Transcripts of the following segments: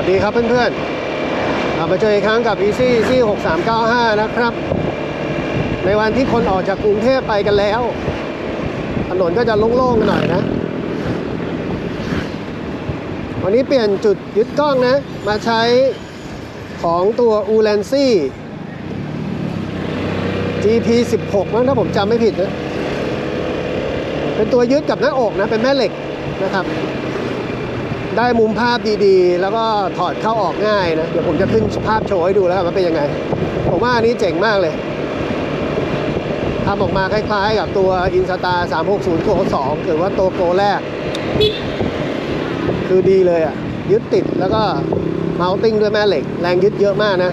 วัสดีครับเพื่อนๆมาเจออีกครั้งกับ Easy Easy 6395 นะครับ ในวันที่คนออกจากกรุงเทพไปกันแล้ว ถนนก็จะโล่งๆหน่อยนะ วันนี้เปลี่ยนจุดยึดกล้องนะ มาใช้ของตัว u l a n c y GP 16มั้งถ้าผมจำไม่ผิดนะ เป็นตัวยึดกับหน้าอกนะ เป็นแม่เหล็กนะครับ ได้มุมภาพดีๆ แล้วก็ถอดเข้าออกง่ายนะ เดี๋ยวผมจะขึ้นภาพโชว์ให้ดูแล้วกันว่าเป็นยังไง ผมว่าอันนี้เจ๋งมากเลยทำออกมาคล้ายๆ กับตัว Instar 360 Go 2หรือว่าตัวโกแรก คือดีเลยอะ ยึดติดแล้วก็เมาติ้งด้วยแม่เหล็ก แรงยึดเยอะมากนะ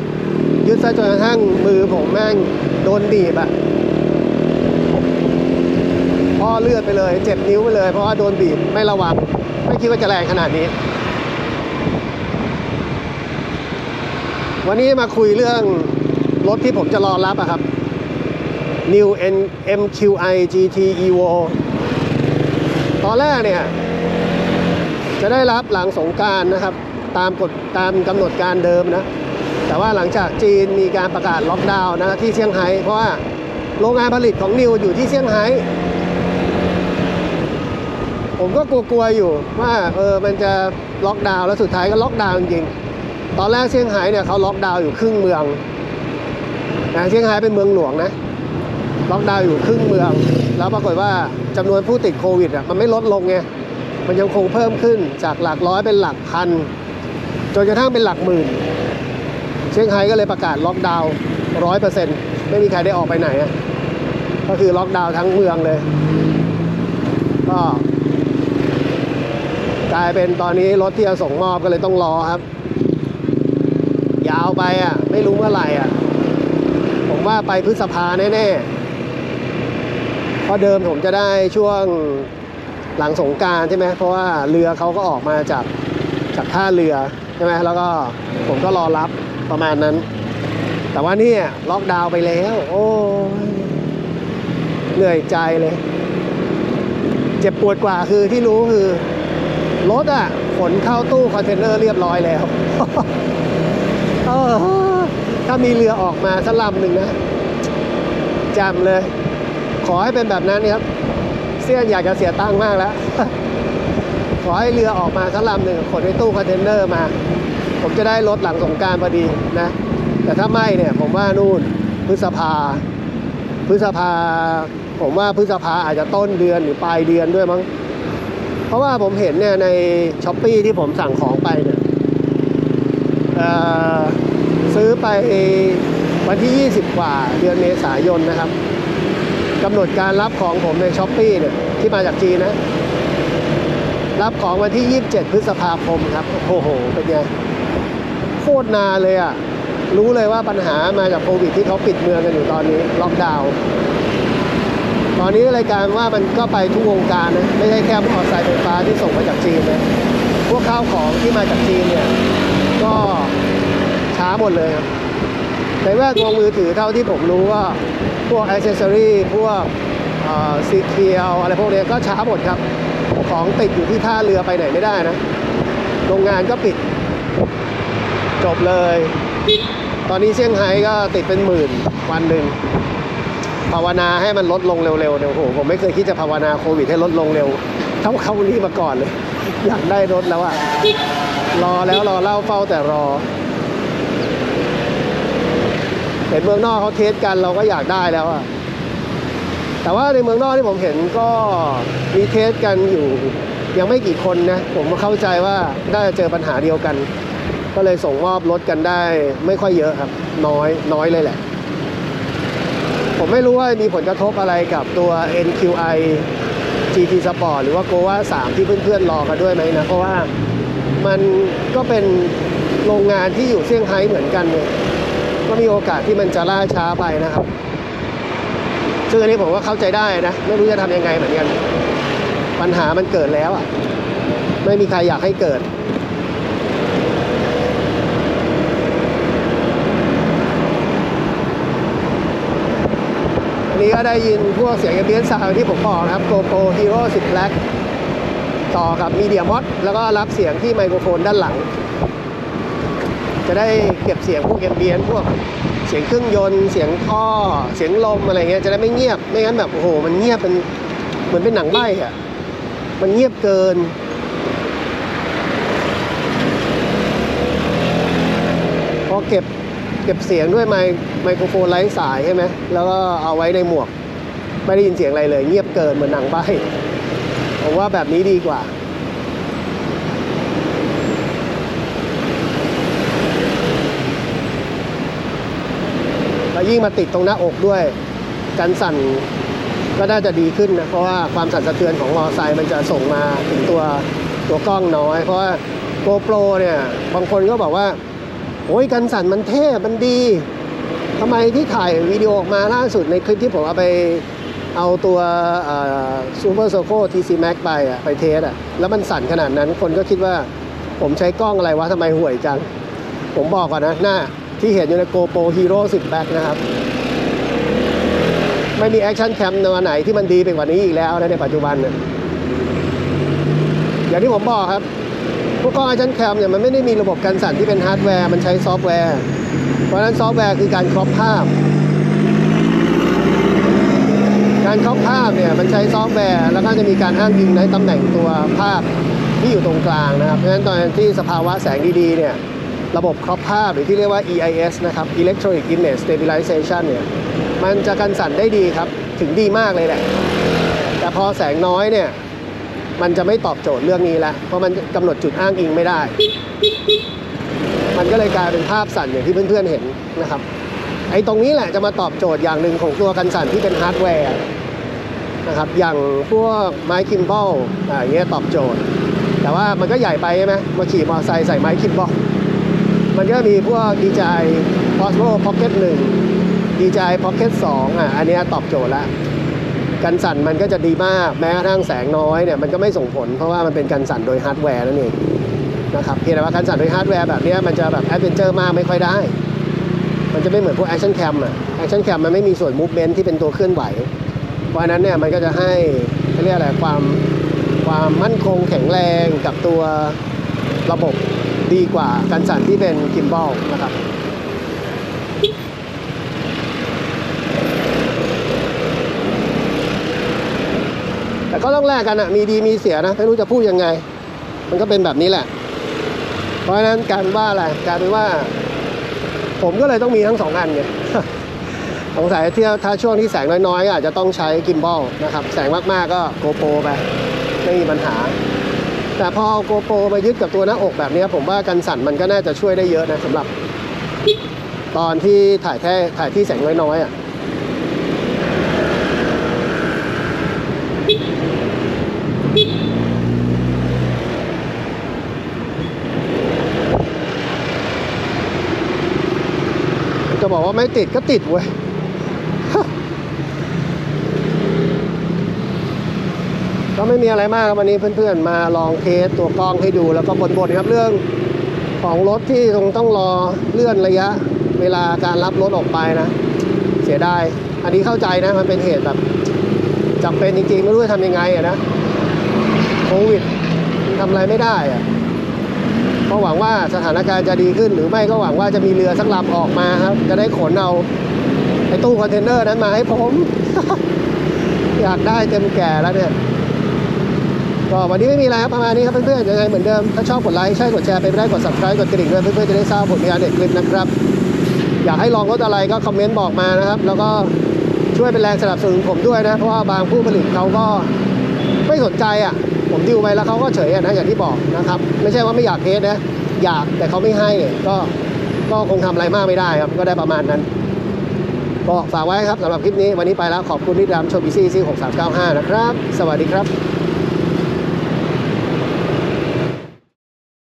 ยึดซะจนกระทั่งมือผมแม่งโดนดีบอะพ่อเลือดไปเลย เจ็บนิ้วไปเลย เพราะว่าโดนบีบไม่ระวัง ไม่คิดว่าจะแรงขนาดนี้ วันนี้มาคุยเรื่องรถที่ผมจะรอรับอะครับ New N MQI GT Evo ตอนแรกเนี่ย จะได้รับหลังสงการนะครับ ตามกฎตามกำหนดการเดิมนะ แต่ว่าหลังจากจีนมีการประกาศล็อกดาวน์นะที่เซี่ยงไฮ้เพราะว่าโรงงานผลิตของนิวอยู่ที่เซี่ยงไฮ้ ผมก็กลัวๆอยู่ว่าเออมันจะล็อกดาวน์แล้วสุดท้ายก็ล็อกดาวน์จริงตอนแรกเซี่ยงไฮ้เนี่ยเขาล็อกดาวน์อยู่ครึ่งเมืองนะเซี่ยงไฮ้เป็นเมืองหลวงนะล็อกดาวน์อยู่ครึ่งเมือง แล้วปรากฏว่าจำนวนผู้ติดโควิดอะมันไม่ลดลงไงมันยังคงเพิ่มขึ้นจากหลักร้อยเป็นหลักพันจนกระทั่งเป็นหลักหมื่น เซี่ยงไฮ้ก็เลยประกาศล็อกดาวน์ร้อยเปอร์เซ็นต์ไม่มีใครได้ออกไปไหน ก็คือล็อกดาวน์ทั้งเมืองเลย ก็ กลายเป็นตอนนี้รถที่จะส่งมอบก็เลยต้องรอครับ ยาวไปอะ ไม่รู้เมื่อไหร่อะ ผมว่าไปพฤษภาแน่ๆเพราะเดิมผมจะได้ช่วงหลังสงการใช่ไหมเพราะว่าเรือเขาก็ออกมาจากจากท่าเรือใช่ไหมแล้วก็ผมก็รอรับประมาณนั้น แต่ว่านี่ล็อกดาวน์ไปแล้ว โอ้ยเหนื่อยใจเลย เจ็บปวดกว่าคือที่รู้คือ รถอะขนเข้าตู้คอนเทนเนอร์เรียบร้อยแล้วถ้ามีเรือออกมาสักลำหนึ่งนะจำเลย ขอให้เป็นแบบนั้นครับ เสี้ยนอยากจะเสียตังค์มากแล้ว ขอให้เรือออกมาสักลำหนึ่งขนในตู้คอนเทนเนอร์มา ผมจะได้รถหลังสงการพอดีนะ แต่ถ้าไม่เนี่ย ผมว่านู่นพฤษภา พฤษภา ผมว่าพฤษภาอาจจะต้นเดือนหรือปลายเดือนด้วยมั้ง ราะว่าผมเห็นเนี่ยในช้อปปีที่ผมสั่งของไปเนี่ยซื้อไปวันที่ 20 กว่าเดือนเมษายนนะครับกำหนดการรับของผมในช้อปปีเนี่ยที่มาจากจีนนะ รับของวันที่ 27 พฤษภาคมครับ โอ้โห เป็นไง โคตรนานเลยอะ รู้เลยว่าปัญหามาจากโควิดที่เขาปิดเมืองกันอยู่ตอนนี้ ล็อกดาวน์ ตอนนี้รายการว่ามันก็ไปทุกวงการนะไม่ใช่แค่มอเตอร์ไซค์ไฟฟ้าที่ส่งมาจากจีนนะพวกข้าวของที่มาจากจีนเนี่ยก็ช้าหมดเลยครับในแวดวงมือถือเท่าที่ผมรู้ว่าพวกอ c เซสซอรี่พวกซีเคียวอะไรพวกนี้ก็ช้าหมดครับ ของติดอยู่ที่ท่าเรือไปไหนไม่ได้นะโรงงานก็ปิด จบเลย ตอนนี้เซี่ยงไฮ้ก็ติดเป็นหมื่นวันหนึ่ง ภาวนาให้มันลดลงเร็วๆเนี่ยโอ้โหผมไม่เคยคิดจะภาวนาโควิดให้ลดลงเร็วเท่าเขานี้มาก่อนเลย อยากได้รถแล้วอะรอแล้วรอเล่าเฝ้าแต่รอเห็นเมืองนอกเขาเทสกันเราก็อยากได้แล้วอะแต่ว่าในเมืองนอกที่ผมเห็นก็มีเทสกันอยู่ยังไม่กี่คนนะ ผมเข้าใจว่าน่าจะเจอปัญหาเดียวกัน ก็เลยส่งมอบรถกันได้ ไม่ค่อยเยอะครับ น้อยน้อยเลยแหละ ผมไม่รู้ว่ามีผลกระทบอะไรกับตัว NQI GT Sport หรือว่า Goa 3 ที่เพื่อนๆรอกันด้วยไหมนะ เพราะว่ามันก็เป็นโรงงานที่อยู่เซี่ยงไฮ้เหมือนกันเนี่ยก็มีโอกาสที่มันจะล่าช้าไปนะครับ ซึ่งอันนี้ผมก็เข้าใจได้นะ ไม่รู้จะทำยังไงเหมือนกัน ปัญหามันเกิดแล้วอะ ไม่มีใครอยากให้เกิด อันนี้ ก็ได้ยินพวกเสียงเบียนซาวที่ผมบอกนะครับ GoPro Hero 10 Black ต่อกับ Media Mod แล้วก็รับเสียงที่ไมโครโฟนด้านหลัง จะได้เก็บเสียงพวกแอมเบียนพวกเสียงเครื่องยนต์ เสียงท่อ เสียงลมอะไรเงี้ยจะได้ไม่เงียบไม่งั้นแบบโอ้โห มันเงียบเป็นเหมือนเป็นหนังใบ้อะมันเงียบเกินพอเก็บ เก็บเสียงด้วยไมไมโครโฟนไร้สายใช่ไหมแล้วก็เอาไว้ในหมวก ไม่ได้ยินเสียงอะไรเลย เงียบเกินเหมือนหนังใบผมว่าแบบนี้ดีกว่าแล้วยิ่งมาติดตรงหน้าอกด้วย กันสั่นก็น่าจะดีขึ้นนะเพราะว่าความสั่นสะเทือนของมอไซค์มันจะส่งมาถึงตัวตัวกล้องน้อย เพราะว่า GoPro เนี่ยบางคนก็บอกว่า โอ้ยกันสั่นมันเท่มันดีทำไมที่ถ่ายวิดีโอออกมาล่าสุดในคลิปที่ผมเอาไปเอาตัวซูเปอร์โซโค TC Max ไปอะไปเทสอะแล้วมันสั่นขนาดนั้นคนก็คิดว่าผมใช้กล้องอะไรวะทำไมห่วยจัง ผมบอกก่อนนะ หน้าที่เห็นอยู่ใน GoPro Hero 10 Back นะครับ ไม่มีแอคชั่นแคมตัวไหนที่มันดีไปกว่านี้อีกแล้วนะในปัจจุบัน อย่างที่ผมบอกครับ พวกกล้องแอคชั่นแคมเนี่ยมันไม่ได้มีระบบการสั่นที่เป็นฮาร์ดแวร์ มันใช้ซอฟต์แวร์ เพราะฉะนั้นซอฟต์แวร์คือการครอปภาพ การครอปภาพเนี่ยมันใช้ซอฟต์แวร์ แล้วก็จะมีการอ้างอิงในตำแหน่งตัวภาพที่อยู่ตรงกลางนะครับ เพราะฉะนั้นตอนที่สภาวะแสงดีๆเนี่ยระบบครอปภาพหรือที่เรียกว่า EIS นะครับ Electronic Image Stabilization เนี่ยมันจะกันสั่นได้ดีครับ ถึงดีมากเลยแหละ แต่พอแสงน้อยเนี่ย มันจะไม่ตอบโจทย์เรื่องนี้แล้วเพราะมันกำหนดจุดอ้างอิงไม่ได้ มันก็เลยกลายเป็นภาพสั่นอย่างที่เพื่อนๆเห็นนะครับ ไอ้ตรงนี้แหละจะมาตอบโจทย์อย่างหนึ่งของตัวกันสั่นที่เป็นฮาร์ดแวร์นะครับ อย่างพวกไม้คิมบอลอ่าอย่างเงี้ยตอบโจทย์ แต่ว่ามันก็ใหญ่ไปใช่ไหมมาขี่มอเตอร์ไซค์ใส่ไม้คิมบอลมันก็มีพวก DJI Osmo Pocket 1 DJI Pocket 2อะอันเนี้ยตอบโจทย์แล้ว กันสั่นมันก็จะดีมาก แม้กระทั่งแสงน้อยเนี่ยมันก็ไม่ส่งผลเพราะว่ามันเป็นกันสั่นโดยฮาร์ดแวร์นั่นเองนะครับเพียงแต่ว่ากันสั่นโดยฮาร์ดแวร์แบบนี้มันจะแบบแอดเวนเจอร์มากไม่ค่อยได้ มันจะไม่เหมือนพวกแอคชั่นแคมอะแอคชั่นแคมมันไม่มีส่วนมูฟเมนท์ที่เป็นตัวเคลื่อนไหว เพราะนั้นเนี่ยมันก็จะให้เขาเรียกอะไรความความมั่นคงแข็งแรงกับตัวระบบดีกว่ากันสั่นที่เป็นกิมบอลนะครับ แต่ก็ต้องแลกกันอะมีดีมีเสียนะไม่รู้จะพูดยังไง มันก็เป็นแบบนี้แหละ เพราะฉะนั้นการว่าอะไรการเป็นว่า ผมก็เลยต้องมีทั้งสองอันไงสงสัยเที่ยวถ้าช่วงที่แสงน้อยๆก็อาจจะต้องใช้กิมบอลนะครับ แสงมากๆก็โกโปรไปไม่มีปัญหา แต่พอเอาโกโปรมายึดกับตัวหน้าอกแบบนี้ผมว่ากันสั่นมันก็น่าจะช่วยได้เยอะนะสำหรับ ตอนที่ถ่ายแค่ถ่ายที่แสงน้อยๆอะ จะบอกว่าไม่ติดก็ติดเว้ยก็ไม่มีอะไรมากครับวันนี้เพื่อนๆ มาลองเทสตัวกล้องให้ดูแล้วก็บ่นๆครับเรื่องของรถที่คงต้องรอเลื่อนระยะเวลาการรับรถออกไปนะ เสียดายอันนี้เข้าใจนะมันเป็นเหตุแบบจำเป็นจริงๆ ไม่รู้จะทำยังไงอะนะโควิดทำอะไรไม่ได้อะ ก็หวังว่าสถานการณ์จะดีขึ้น หรือไม่ก็หวังว่าจะมีเรือสักลำออกมาครับ จะได้ขนเอาไอ้ตู้คอนเทนเนอร์นั้นมาให้ผม อยากได้เต็มแก่แล้วเนี่ยก็วันนี้ไม่มีอะไรครับประมาณนี้ครับเพื่อนๆยังไงเหมือนเดิม ถ้าชอบกดไลค์ใช่กดแชร์ไปไได้กด subscribe กดกระดิ่งด้วยเพื่อนๆจะได้ทราบผลงานเด็ดคลิปนะครับ อยากให้ลองรถอะไรก็คอมเมนต์บอกมานะครับ แล้วก็ช่วยเป็นแรงสนับสนุนผมด้วยนะ เพราะว่าบางผู้ผลิตเขาก็ไม่สนใจอะ ผมดิวไปแล้วเขาก็เฉยนะอย่างที่บอกนะครับ ไม่ใช่ว่าไม่อยากเทสนะอยากแต่เขาไม่ให้ก็ก็คงทำอะไรมากไม่ได้ครับ ก็ได้ประมาณนั้น ก็ฝากไว้ครับสำหรับคลิปนี้วันนี้ไปแล้วขอบคุณที่ตามชมบีซี่ซีหกสามเก้าห้านะครับ สวัสดีครับ